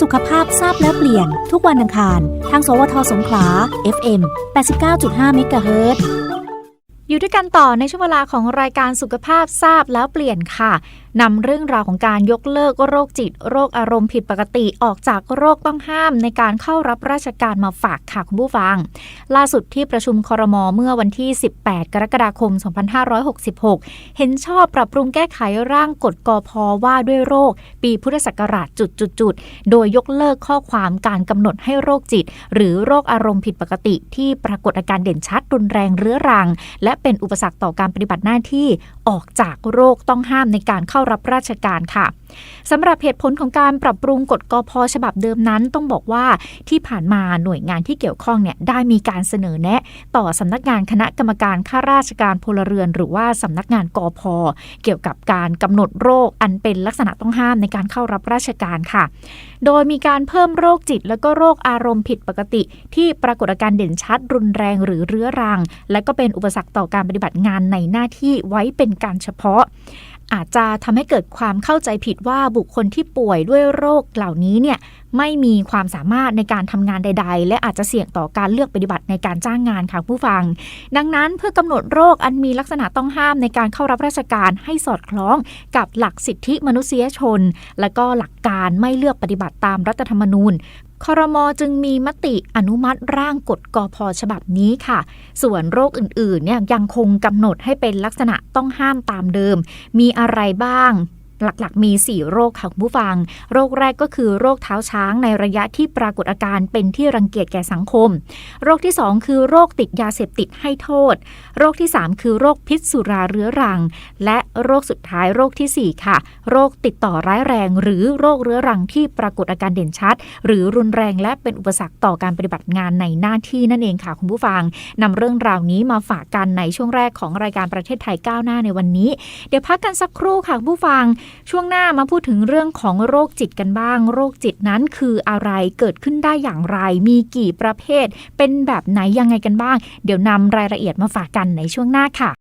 สุขภาพทราบแล้วเปลี่ยน ทุกวันอังคาร ทาง สวทสงขลา FM 89.5 MHz อยู่ด้วยกันต่อในช่วงเวลาของรายการสุขภาพทราบแล้วเปลี่ยนค่ะ นำเรื่องราวของการยกเลิกโรคจิต โรคอารมณ์ผิดปกติออกจากโรคต้องห้ามในการเข้ารับราชการมาฝากค่ะคุณผู้ฟัง ล่าสุดที่ประชุมครมเมื่อวันที่ 18 กรกฎาคม 2566 เห็นชอบปรับปรุงแก้ไขร่างกฎกพว่าด้วยโรค ปีพุทธศักราชจุดๆๆโดยยกเลิกข้อความการกำหนดให้โรคจิต หรือโรคอารมณ์ผิดปกติ ที่ปรากฏอาการเด่นชัดรุนแรงเรื้อรัง และเป็นอุปสรรคต่อการปฏิบัติหน้าที่ออกจากโรคต้องห้ามในการเข้ารับราชการค่ะสำหรับเหตุผลของการปรับปรุงกฎกพฉบับเดิมนั้น ต้องบอกว่าที่ผ่านมาหน่วยงานที่เกี่ยวข้องเนี่ยได้มีการเสนอแนะ ต่อสำนักงานคณะกรรมการข้าราชการพลเรือน หรือว่าสำนักงานกอพเกี่ยวกับการกำหนดโรคอันเป็นลักษณะต้องห้ามในการเข้ารับราชการค่ะ โดยมีการเพิ่มโรคจิต แล้วก็โรคอารมณ์ผิดปกติ ที่ปรากฏอาการเด่นชัด รุนแรงหรือเรื้อรัง และก็เป็นอุปสรรคต่อการปฏิบัติงานในหน้าที่ไว้เป็นการเฉพาะ อาจจะทำให้เกิดความเข้าใจผิดว่าบุคคลที่ป่วยด้วยโรคเหล่านี้เนี่ยไม่มีความสามารถในการทำงานใด ๆ และอาจจะเสี่ยงต่อการเลือกปฏิบัติในการจ้างงานค่ะผู้ฟัง ดังนั้นเพื่อกำหนดโรคอันมีลักษณะต้องห้ามในการเข้ารับราชการให้สอดคล้องกับหลักสิทธิมนุษยชน และก็หลักการไม่เลือกปฏิบัติตามรัฐธรรมนูญ ครมจึงมีมติอนุมัติร่างกฎกพฉบับนี้ค่ะ ส่วนโรคอื่นๆเนี่ยยังคงกำหนดให้เป็นลักษณะต้องห้ามตามเดิม มีอะไรบ้าง หลักๆ มี 4 โรคค่ะคุณผู้ฟัง โรคแรกก็คือโรคเท้าช้างในระยะที่ปรากฏอาการเป็นที่รังเกียจแก่สังคม โรคที่ 2 คือโรคติดยาเสพติดให้โทษ โรคที่ 3 คือโรคพิษสุราเรื้อรัง และโรคสุดท้ายโรคที่ 4 ค่ะ โรคติดต่อร้ายแรง หรือโรคเรื้อรังที่ปรากฏอาการเด่นชัด หรือรุนแรงและเป็นอุปสรรคต่อการปฏิบัติงานในหน้าที่นั่นเองค่ะคุณผู้ฟังนำเรื่องราวนี้มาฝากกันในช่วงแรกของรายการประเทศไทยก้าวหน้าในวันนี้ เดี๋ยวพักกันสักครู่ค่ะผู้ฟังช่วงหน้ามาพูดถึงเรื่องของโรคจิตกันบ้าง โรคจิตนั้นคืออะไรเกิดขึ้นได้อย่างไร มีกี่ประเภท เป็นแบบไหนยังไงกันบ้าง เดี๋ยวนำรายละเอียดมาฝากกันในช่วงหน้าค่ะ